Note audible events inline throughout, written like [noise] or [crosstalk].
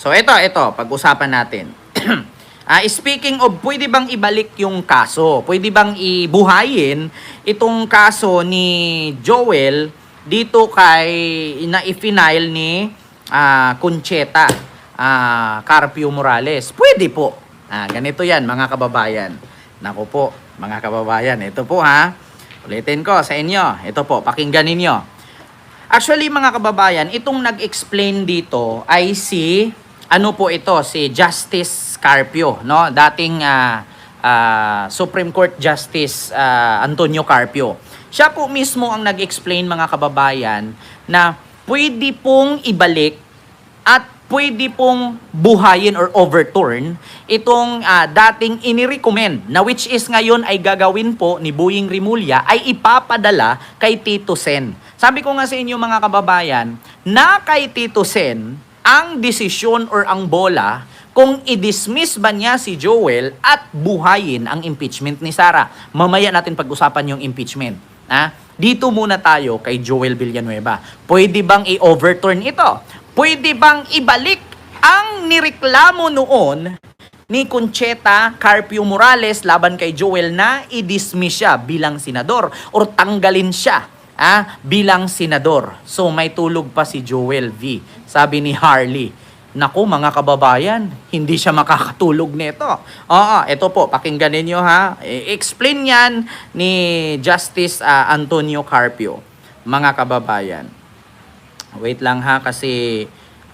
So ito, ito, pag-usapan natin. [clears throat] Ah, speaking of, pwede bang ibalik yung kaso? Pwede bang ibuhayin itong kaso ni Joel dito kay na i-final ni ah, Concheta ah, Carpio Morales? Pwede po. Ah, ganito yan mga kababayan. Nako po, mga kababayan. Ito po ha. Ulitin ko sa inyo. Ito po, pakinggan ninyo. Actually mga kababayan, itong nag-explain dito ay si ano po ito, si Justice Carpio, no? Dating ah, ah, Supreme Court Justice ah, Antonio Carpio. Siya po mismo ang nag-explain mga kababayan na pwede pong ibalik at pwede pong buhayin or overturn itong ah, dating inirecommend na which is ngayon ay gagawin po ni Boying Rimulya ay ipapadala kay Tito Sen. Sabi ko nga sa inyo mga kababayan na kay Tito Sen ang desisyon or ang bola kung i-dismiss ba niya si Joel at buhayin ang impeachment ni Sara. Mamaya natin pag-usapan yung impeachment. Ha? Dito muna tayo kay Joel Villanueva. Pwede bang i-overturn ito? Pwede bang ibalik ang nireklamo noon ni Concheta Carpio Morales laban kay Joel na i-dismiss siya bilang senador or tanggalin siya ah, bilang senador. So may tulog pa si Joel V. Sabi ni Harley. Naku mga kababayan, hindi siya makakatulog nito. Oo, ito po, pakinggan ninyo ha. E- Explain yan ni Justice ah, Antonio Carpio. Mga kababayan. Wait lang ha kasi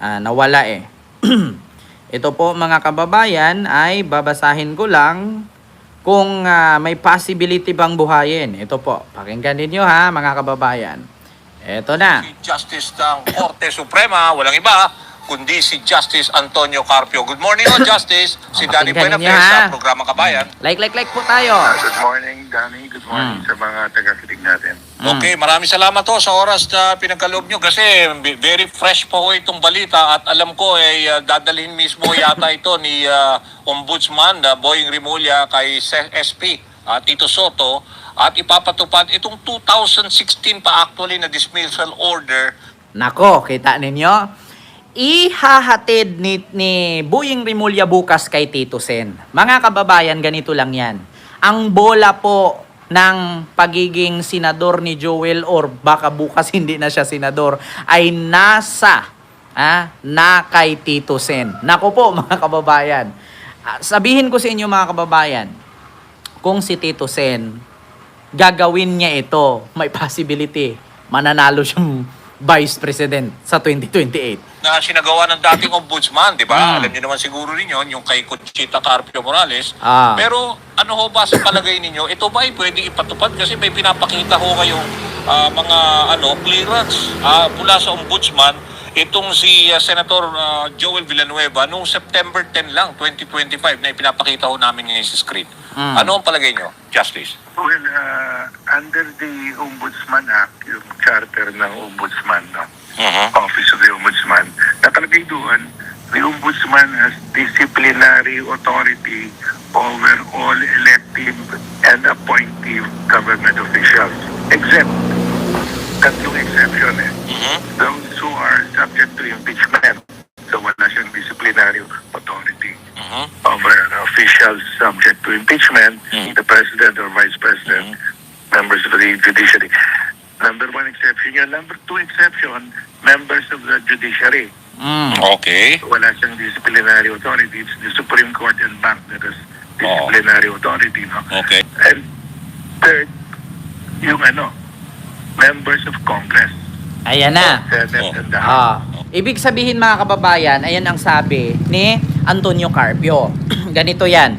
ah, nawala eh. [clears throat] Ito po mga kababayan ay babasahin ko lang kung ah, may possibility bang buhayin. Ito po, pakinggan ninyo ha mga kababayan. Ito na. si Justice ng Korte Suprema, walang iba, kundi si Justice Antonio Carpio. Good morning, oh, Justice. [laughs] Si Danny Buenafe sa programa Kabayan. Like, like, like po tayo. Good morning, Danny. Good morning Mm. sa mga taga-kinig natin. Mm. Okay, maraming salamat to sa oras na pinagkaloob nyo kasi very fresh po itong balita at alam ko ay uh, dadalhin mismo yata ito ni uh, Ombudsman uh, Boying Rimulya kay SP at Tito Soto at ipapatupad itong 2016 pa actually na dismissal order Nako, kita ninyo? Ihahatid ni, ni Buying Rimulya bukas kay Tito Sen. Mga kababayan, ganito lang yan. Ang bola po ng pagiging senador ni Joel or baka bukas [laughs] hindi na siya senador ay nasa ah, na kay Tito Sen. Nako po [laughs] mga kababayan. Ah, Sabihin ko sa inyo mga kababayan, kung si Tito Sen gagawin niya ito, may [laughs] possibility mananalo siyang vice president sa 2028. na sinagawa ng dating ombudsman, di ba? Mm. Alam niyo naman siguro ninyo, yung kay Conchita Carpio Morales. Ah. Pero ano ho ba sa palagay ninyo, ito ba ay pwede ipatupad? Kasi may pinapakita ho kayong ah, mga ano clearance ah, mula sa ombudsman. Itong si ah, Senator ah, Joel Villanueva noong September 10 lang, 2025, na ipinapakita ho namin ngayon sa screen. Mm. Ano ang palagay nyo, Justice? Well, uh, under the Ombudsman Act, yung charter ng Ombudsman, no? Mhm. Office of the Ombudsman, nakalagay doon, the Ombudsman has disciplinary authority over all elective and appointive government officials, except tatlong exception eh. Mhm. Who are subject to impeachment. So wala siyang disciplinary authority. Mhm. over officials subject to impeachment, Mm. the president or vice president, members of the judiciary. Number one exception yun. Number two exception, members of the judiciary. Mm. Okay. Wala siyang disciplinary authority. It's the Supreme Court and Bank that has disciplinary authority. No? Okay. And third, yung ano, members of Congress, Ayan na. Senate Oh. and the House. Ah, ibig sabihin mga kababayan, ayan ang sabi ni Antonio Carpio. [clears throat] ganito yan.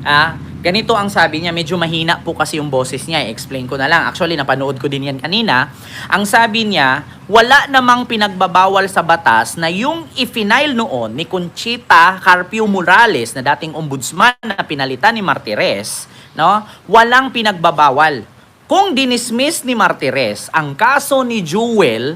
Ah, ganito ang sabi niya, medyo mahina po kasi yung boses niya. I-explain ko na lang. Actually, napanood ko din yan kanina. Ang sabi niya, wala namang pinagbabawal sa batas na yung ifinail noon ni Conchita Carpio Morales na dating ombudsman na pinalitan ni Martires, no? Walang pinagbabawal. Kung dinismiss ni Martires ang kaso ni Jewel,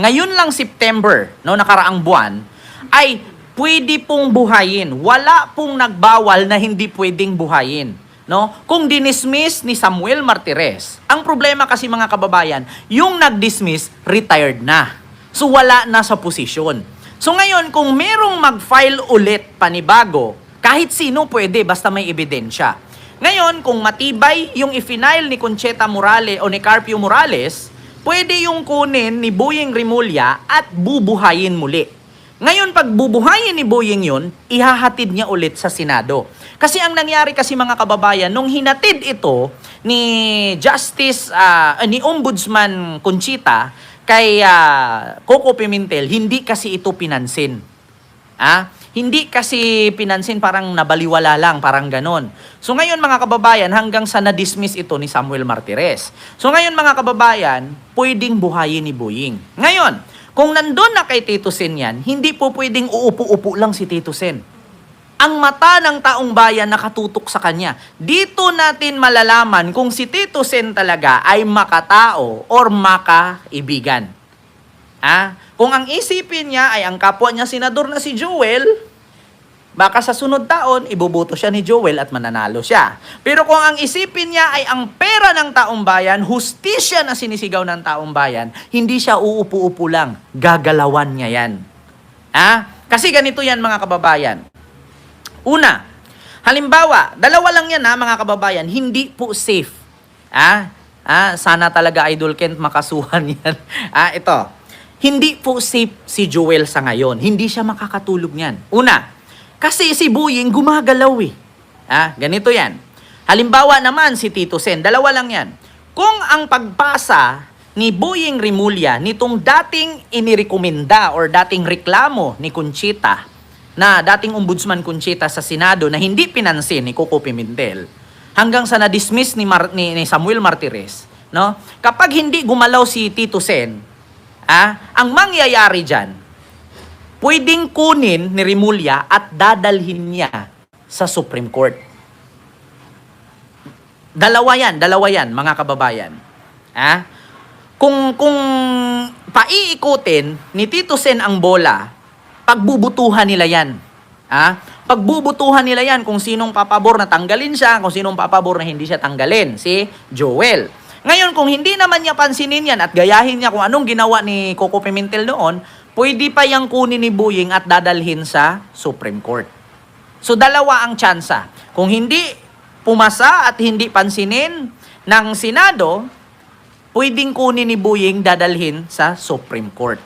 ngayon lang September, no, nakaraang buwan, ay pwede pong buhayin. Wala pong nagbawal na hindi pwedeng buhayin. No? Kung dinismiss ni Samuel Martires, ang problema kasi mga kababayan, yung nag-dismiss, retired na. So wala na sa posisyon. So ngayon, kung merong mag-file ulit panibago, kahit sino pwede basta may ebidensya. Ngayon, kung matibay yung i-file ni Concheta Morales o ni Carpio Morales, pwede yung kunin ni Boyeng Rimulya at bubuhayin muli. Ngayon, pag bubuhayin ni Boyeng yun, ihahatid niya ulit sa Senado. Kasi ang nangyari kasi mga kababayan, nung hinatid ito ni Justice, ah, ni Ombudsman Conchita kay ah, Coco Pimentel, hindi kasi ito pinansin. Ah, hindi kasi pinansin parang nabaliwala lang, parang ganon. So ngayon mga kababayan, hanggang sa na-dismiss ito ni Samuel Martires. So ngayon mga kababayan, pwedeng buhayin ni Boying. Ngayon, kung nandun na kay Tito Sen yan, hindi po pwedeng uupo-upo lang si Tito Sen. Ang mata ng taong bayan nakatutok sa kanya. Dito natin malalaman kung si Tito Sen talaga ay makatao or makaibigan. Ah, kung ang isipin niya ay ang kapwa niya senador na si Joel, baka sa sunod taon, ibubuto siya ni Joel at mananalo siya. Pero kung ang isipin niya ay ang pera ng taong bayan, hustisya na sinisigaw ng taong bayan, hindi siya uupo-upo lang, gagalawan niya yan. Ah, kasi ganito yan mga kababayan. Una, halimbawa, dalawa lang yan ha mga kababayan, hindi po safe. Ah, ah sana talaga Idol Kent makasuhan [laughs] yan. ah, ito. Hindi po safe si Joel sa ngayon. Hindi siya makakatulog niyan. Una, kasi si Buying gumagalaw eh. Ah, ganito yan. Halimbawa naman si Tito Sen, dalawa lang yan. Kung ang pagpasa ni Buying Rimulya nitong dating inirekomenda or dating reklamo ni Conchita na dating ombudsman Conchita sa Senado na hindi pinansin ni Coco Pimentel hanggang sa na-dismiss ni, Mar- ni, ni Samuel Martires, no? Kapag hindi gumalaw si Tito Sen, ah, ang mangyayari diyan, pwedeng kunin ni Rimulya at dadalhin niya sa Supreme Court. Dalawa yan, dalawa yan, mga kababayan. Ah? Kung kung paiikutin ni Tito Sen ang bola, pagbubutuhan nila yan. Ah? Pagbubutuhan nila yan kung sinong papabor na tanggalin siya, kung sinong papabor na hindi siya tanggalin, si Joel. Ngayon, kung hindi naman niya pansinin yan at gayahin niya kung anong ginawa ni Coco Pimentel noon, pwede pa yang kunin ni Buying at dadalhin sa Supreme Court. So dalawa ang tsansa. Kung hindi pumasa at hindi pansinin ng Senado, pwedeng kunin ni Buying dadalhin sa Supreme Court.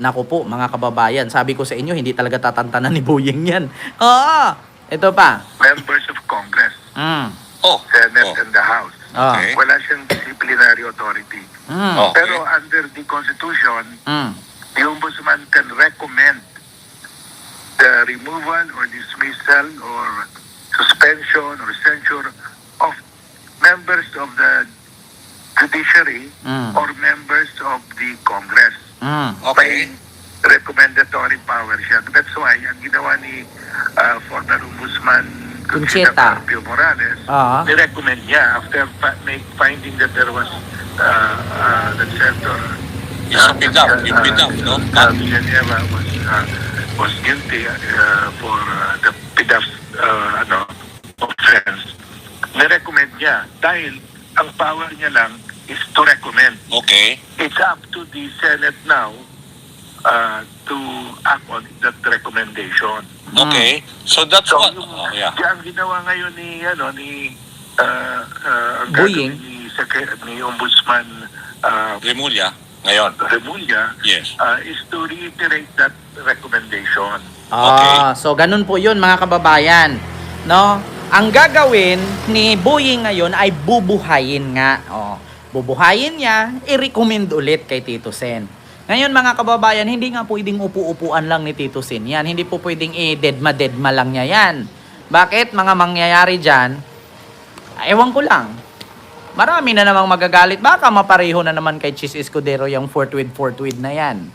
Naku po, mga kababayan, sabi ko sa inyo, hindi talaga tatantanan ni Buying yan. [laughs] Oo, ito pa. Members of Congress, Mm. Oh, Senate, oh. and the House. Ah. Okay. Wala siyang disciplinary authority. Mm. Oh. Pero under the Constitution, Mm. the Ombudsman can recommend the removal or dismissal or suspension or censure of members of the judiciary Mm. or members of the Congress. Mm. Okay. Recommendatory power siya. That's why ang ginawa ni uh, former Ombudsman Concheta. Carpio Morales, Ah. ni-recommend niya after fa- make, finding that there was uh, uh, that Senator Yung sa PIDAF, yung PIDAF, no? Uh, Villanueva was uh, was guilty uh, for uh, the PIDAF uh, ano, offense. Ni-recommend niya dahil ang power niya lang is to recommend. Okay. It's up to the Senate now uh, to act on that recommendation. Okay. So that's So what... yung Oh, yeah. ang ginawa ngayon ni ano ni uh, uh, ang gagawin ni Secre- ni Ombudsman uh, Remulla, ngayon. Remulla Yes. uh, is to reiterate that recommendation. Ah, so ganun po 'yun mga kababayan. No? Ang gagawin ni Boying ngayon ay bubuhayin nga. Oh, bubuhayin niya, i-recommend ulit kay Tito Sen. Ngayon mga kababayan, hindi nga pwedeng upu-upuan lang ni Tito Sen yan. Hindi po pwedeng i-deadma-deadma lang niya yan. Bakit? Mga mangyayari dyan, ewan ko lang. Marami na namang magagalit. Baka mapareho na naman kay Chis Escudero yung forthwith forthwith na yan.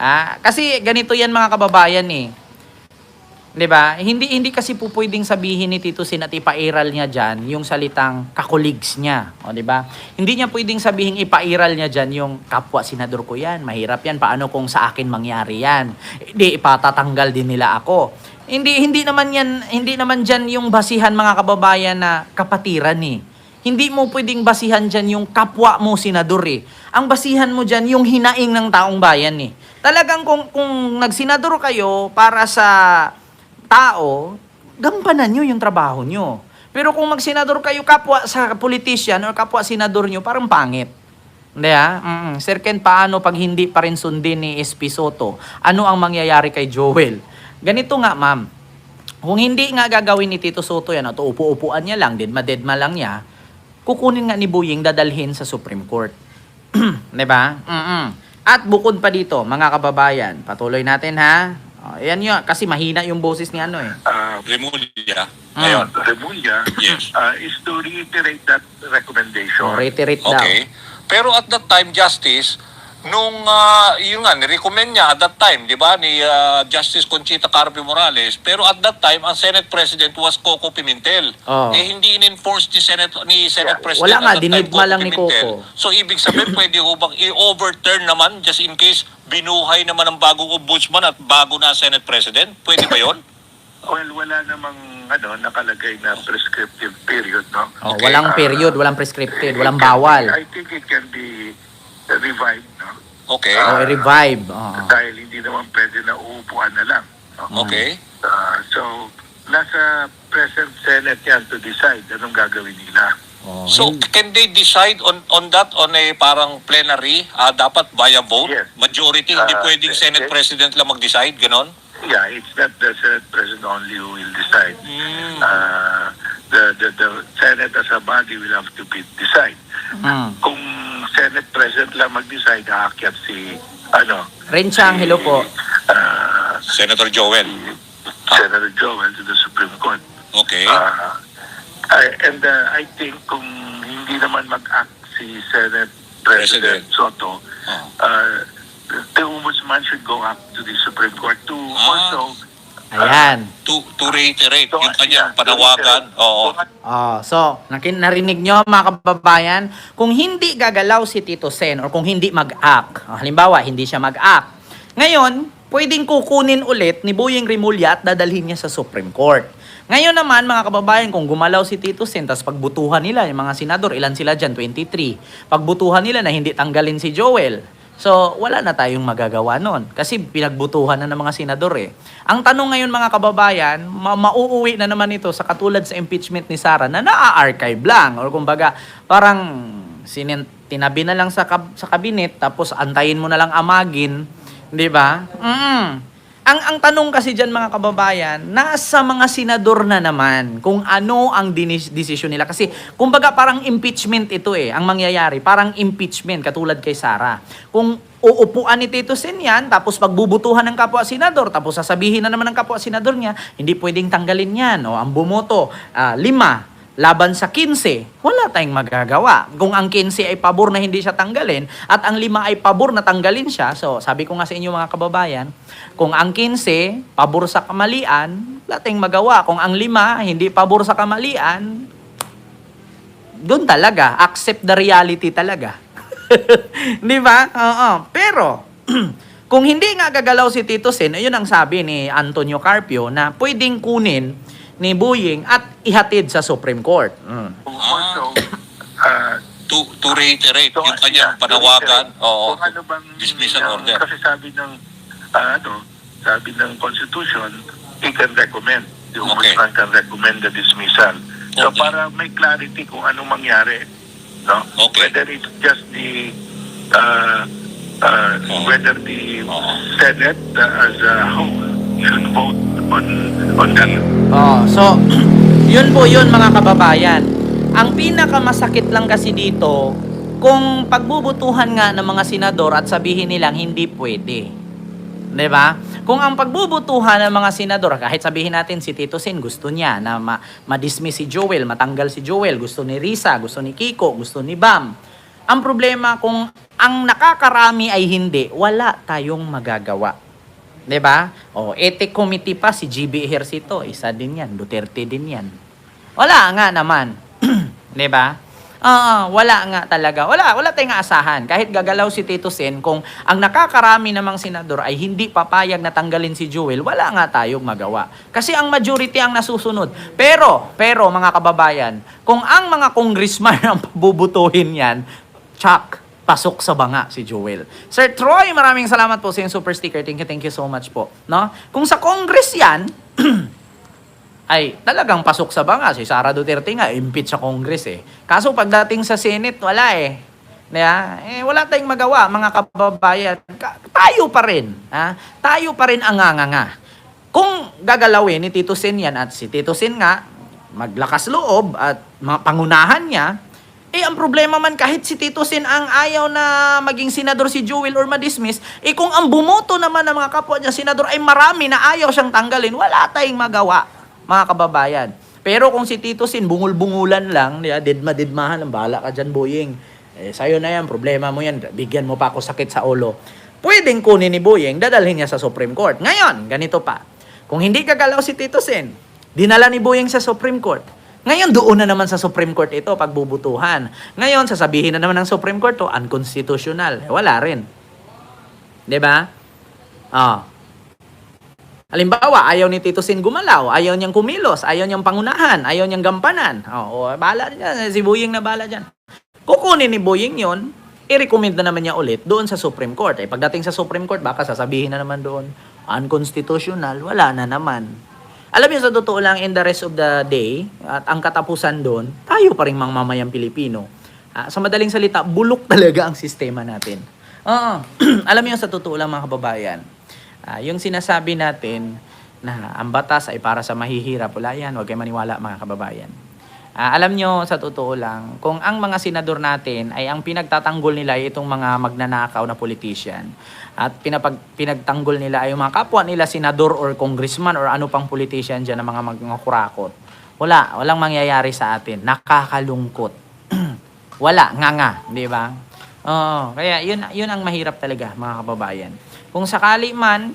Ah, kasi ganito yan mga kababayan eh. 'Di ba? Hindi hindi kasi po pwedeng sabihin ni Tito Sin at ipairal niya diyan yung salitang kakuligs niya, o 'di ba? Hindi niya pwedeng sabihin ipairal niya diyan yung kapwa senador ko 'yan, mahirap 'yan, paano kung sa akin mangyari 'yan? Hindi ipatatanggal din nila ako. Hindi hindi naman 'yan, hindi naman diyan yung basihan mga kababayan na kapatiran eh. hindi mo pwedeng basihan dyan yung kapwa mo senador eh. Ang basihan mo dyan yung hinaing ng taong bayan eh. Talagang kung, kung nagsenador kayo para sa tao, gampanan nyo yung trabaho nyo. Pero kung magsenador kayo kapwa sa politician or kapwa senador nyo, parang pangit. Hindi ah. Mm-mm. Sir Ken, paano pag hindi pa rin sundin ni SP Soto? Ano ang mangyayari kay Joel? Ganito nga, ma'am. Kung hindi nga gagawin ni Tito Soto yan, at upo-upuan niya lang, dedma-dedma lang niya, kukunin nga ni Buying dadalhin sa Supreme Court. [clears throat] ba? Mm-mm. At bukod pa dito, mga kababayan, patuloy natin ha. Oh, yan yun, kasi mahina yung boses ni ano eh. Uh, Remulla. Ah. Ngayon. Remulla Yes. uh, is to reiterate that recommendation. So, reiterate daw. Okay. Pero at that time, Justice, nung, ah, yun nga, nirecommend niya at that time, di ba, ni ah, Justice Conchita Carpio Morales, pero at that time, ang Senate President was Coco Pimentel. Oo. Eh, hindi in-enforce ni Senate, ni Senate Yeah. President Wala nga, at that time, dinidma lang ni Coco. So, ibig sabihin, [clears throat] pwede ko bang i-overturn naman, just in case binuhay naman ng bagong ombudsman at bago na Senate President? Pwede ba yon? [laughs] Well, wala namang ano, nakalagay na prescriptive period, no? Oh, Okay. walang period, walang prescripted, walang bawal. be- I think it can be revived, no? Okay. Ah. revive. Oo. Dahil hindi naman pwede na uupuan na lang. no? Okay. Ah, so, nasa present Senate yan to decide anong gagawin nila. Oh, So, hin- can they decide on on that on a parang plenary? Ah, dapat via vote? Yes. Majority, hindi Ah, pwedeng Senate yes. President lang mag-decide, ganon? Yeah, it's not the Senate President only who will decide. Mm. Uh, the, the, the Senate as a body will have to be decide. Mm. Kung Senate President lang mag-decide, aakyat si, ano, Renchang, hello po. uh, Senator Joel. Senator Joel to the Supreme Court. Okay. Uh, I- and uh, I think kung hindi naman mag-act si Senate President, President. Soto, Oh. uh, the Ombudsman should go up to the Supreme Court to Ah. also Ayan. To, to reiterate yung kanyang panawagan. Oo. Oh, so, nakin narinig nyo mga kababayan, kung hindi gagalaw si Tito Sen or kung hindi mag-act, oh, halimbawa, hindi siya mag-act, ngayon, pwedeng kukunin ulit ni Boyeng Rimulya at dadalhin niya sa Supreme Court. Ngayon naman, mga kababayan, kung gumalaw si Tito Sen, tapos pagbutuhan nila, yung mga senador, ilan sila dyan? 23. Pagbutuhan nila na hindi tanggalin si Joel, So, wala na tayong magagawa nun. Kasi pinagbutuhan na ng mga senador eh. Ang tanong ngayon mga kababayan, ma- mauuwi na naman ito sa katulad sa impeachment ni Sara na naa-archive lang. Or kumbaga, parang sinin- tinabi na lang sa, kab- sa kabinet tapos antayin mo na lang amagin. Di ba? Mm. Ang, ang tanong kasi dyan mga kababayan, nasa mga senador na naman kung ano ang dinis- desisyon nila. Kasi kumbaga parang impeachment ito eh, ang mangyayari. Parang impeachment katulad kay Sara. Kung uupuan ni Tito Sen yan, tapos pagbubutuhan ng kapwa senador, tapos sasabihin na naman ng kapwa senador niya, hindi pwedeng tanggalin yan. O, ang bumoto, ah, lima, laban sa 15, wala tayong magagawa. Kung ang 15 ay pabor na hindi siya tanggalin at ang 5 ay pabor na tanggalin siya, so sabi ko nga sa inyo mga kababayan, kung ang 15 pabor sa kamalian, wala tayong magawa. Kung ang 5 hindi pabor sa kamalian, doon talaga, accept the reality talaga. [laughs] Di ba? Oo. Pero, [clears throat] kung hindi nga gagalaw si Tito Sen, ayun ang sabi ni Antonio Carpio na pwedeng kunin ni Buying at ihatid sa Supreme Court. Mm. also, uh, [coughs] To, to reiterate So, yung kanyang yeah, panawagan. so, Oo. Kung ano bang, Dismissal uh, order. Kasi sabi ng, ah, ano, sabi ng Constitution, he can recommend. The Okay. Ombudsman can recommend the dismissal. So Okay. para may clarity kung anong mangyari. No? Okay. Whether it's just the, uh, uh, whether the. Senate uh, as a whole should vote on on that. Oh, so [clears throat] yun po yun mga kababayan. Ang pinakamasakit lang kasi dito kung pagbubutuhan nga ng mga senador at sabihin nilang hindi pwede. 'Di ba? Kung ang pagbubutuhan ng mga senador, kahit sabihin natin si Tito Sen gusto niya na ma- ma-dismiss si Joel, matanggal si Joel, gusto ni Risa, gusto ni Kiko, gusto ni Bam. Ang problema kung ang nakakarami ay hindi, wala tayong magagawa. 'Di ba? O, ethic committee pa si GB Ejercito, isa din 'yan, Duterte din 'yan. Wala nga naman. 'Di ba? Ah, wala nga talaga. Wala, wala tayong aasahan. Kahit gagalaw si Tito Sen, kung ang nakakarami namang senador ay hindi papayag na tanggalin si Jewel, wala nga tayong magawa. Kasi ang majority ang nasusunod. Pero, pero mga kababayan, kung ang mga congressman [laughs] ang bubutuhin yan, Chuck, pasok sa banga si Jewel. Sir Troy, maraming salamat po sa yung super sticker. Thank you, thank you so much po. No? Kung sa Congress yan, [clears throat] ay talagang pasok sa banga. Si Sara Duterte nga, impeach sa Congress eh. Kaso pagdating sa Senate, wala eh. Kaya, eh, wala tayong magawa, mga kababayan. Ka- tayo pa rin. Ha? Tayo pa rin ang nga Kung gagalawin ni Tito Sen yan at si Tito Sen nga, maglakas loob at pangunahan niya, eh, ang problema man kahit si Tito Sen ang ayaw na maging senador si Jewel or madismiss, eh kung ang bumoto naman ng mga kapwa niya senador ay marami na ayaw siyang tanggalin, wala tayong magawa, mga kababayan. Pero kung si Tito Sen bungul-bungulan lang, yeah, didma-didmahan, ang bahala ka dyan, Boying. Eh, sa'yo na yan, problema mo yan, bigyan mo pa ako sakit sa ulo. Pwedeng kunin ni Boying, dadalhin niya sa Supreme Court. Ngayon, ganito pa. Kung hindi gagalaw si Tito Sen, dinala ni Boying sa Supreme Court. Ngayon, doon na naman sa Supreme Court ito, pagbubutuhan. Ngayon, sasabihin na naman ng Supreme Court to, unconstitutional. Eh, wala rin. 'Di ba? Ah. Halimbawa, ayaw ni Tito Sin gumalaw, ayaw niyang kumilos, ayaw niyang pangunahan, ayaw niyang gampanan. Oo, oh, bahala niya, si Boying na bahala diyan. Kukunin ni Boying 'yon, i-recommend na naman niya ulit doon sa Supreme Court. Eh, pagdating sa Supreme Court, baka sasabihin na naman doon, unconstitutional, wala na naman. Alam niyo sa totoo lang, in the rest of the day, at ang katapusan doon, tayo pa rin mga mamayang Pilipino. Ah, sa madaling salita, bulok [laughs] talaga ang sistema natin. Oo. [clears throat] Alam niyo sa totoo lang mga kababayan, ah, yung sinasabi natin na ang batas ay para sa mahihirap, wala yan, huwag kayo maniwala mga kababayan. Ah, alam nyo, sa totoo lang, kung ang mga senador natin ay ang pinagtatanggol nila ay itong mga magnanakaw na politician at pinapag, pinagtanggol nila ay yung mga kapwa nila senador or congressman or ano pang politician dyan na mga mga. Wala, walang mangyayari sa atin. Nakakalungkot. [clears throat] Wala, nga nga, di ba? Oo, kaya yun, yun ang mahirap talaga, mga kababayan. Kung sakali man,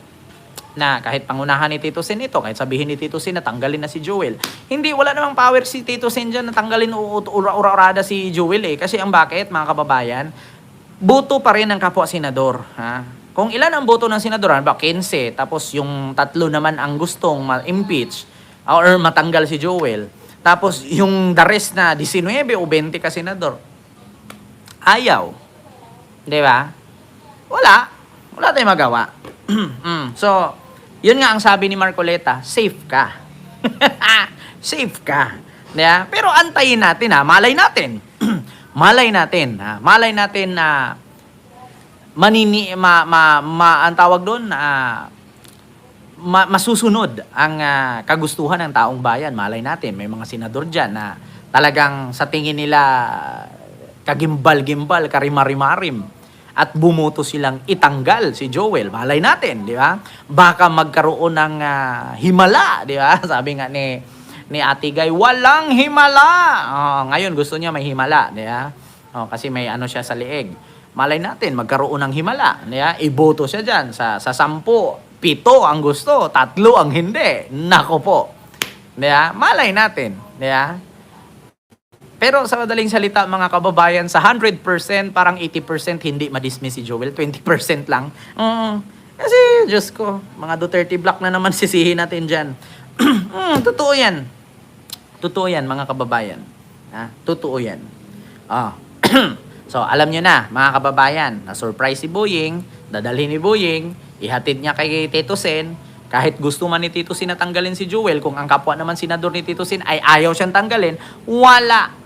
na kahit pangunahan ni Tito Sen ito, kahit sabihin ni Tito Sen na tanggalin na si Joel, hindi, wala namang power si Tito Sen dyan na tanggalin ura-urada si Joel eh. Kasi ang bakit, mga kababayan, buto pa rin ng kapwa senador. Ha? Kung ilan ang boto ng senador, ba 15, tapos yung tatlo naman ang gustong ma-impeach or matanggal si Joel, tapos yung the rest na 19 o 20 ka senador, ayaw. Di ba? Wala. Wala tayong magawa. [clears throat] Mm. so, yun nga ang sabi ni Marcoleta, safe ka. [laughs] safe ka. Yeah? Pero antayin natin ha, malay natin. [clears throat] malay natin ha, malay natin na manini ma, ma, ma ang tawag doon ah, ma, masusunod ang ah, kagustuhan ng taong bayan. Malay natin, may mga senador diyan na talagang sa tingin nila kagimbal-gimbal, karimarimarim at bumoto silang itanggal si Joel. Malay natin, di ba? Baka magkaroon ng ah, himala, di ba? [laughs] Sabi nga ni ni Ate Guy, walang himala. Oh, ngayon gusto niya may himala, di ba? Oh, kasi may ano siya sa lieg. Malay natin magkaroon ng himala, di ba? Iboto siya diyan sa sa sampu. Pito ang gusto, tatlo ang hindi. Nako po. Di ba? Malay natin, di ba? Pero sa madaling salita, mga kababayan, sa 100%, parang 80% hindi madismiss si Joel. 20% lang. Mm, kasi, Diyos ko, mga Duterte block na naman [laughs] sisihin natin dyan. [clears throat] mm, totoo yan. Totoo yan, mga kababayan. Ha? Totoo yan. Ah. [clears throat] so, alam nyo na, mga kababayan, na-surprise si Boying, dadalhin ni Boying, ihatid niya kay Tito Sen, kahit gusto man ni Tito Sen na tanggalin si Joel, kung ang kapwa naman senador ni Tito Sen ay ayaw siyang tanggalin, wala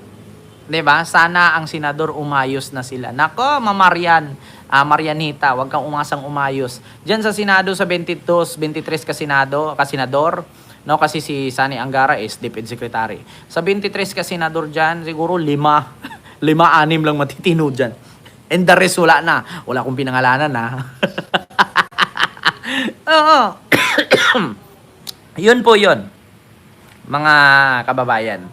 'Di ba? Sana ang senador umayos na sila. Nako, Mamarian, ah, Marianita, wag kang umasang umayos. Diyan sa Senado sa 22, 23 ka Senado, senador, no kasi si Sani Angara is DepEd Secretary. Sa 23 ka senador diyan, siguro lima, [laughs] lima anim lang matitino diyan. And the rest wala na. Wala akong pinangalanan na. [laughs] Oo. [coughs] yun po yun. Mga kababayan.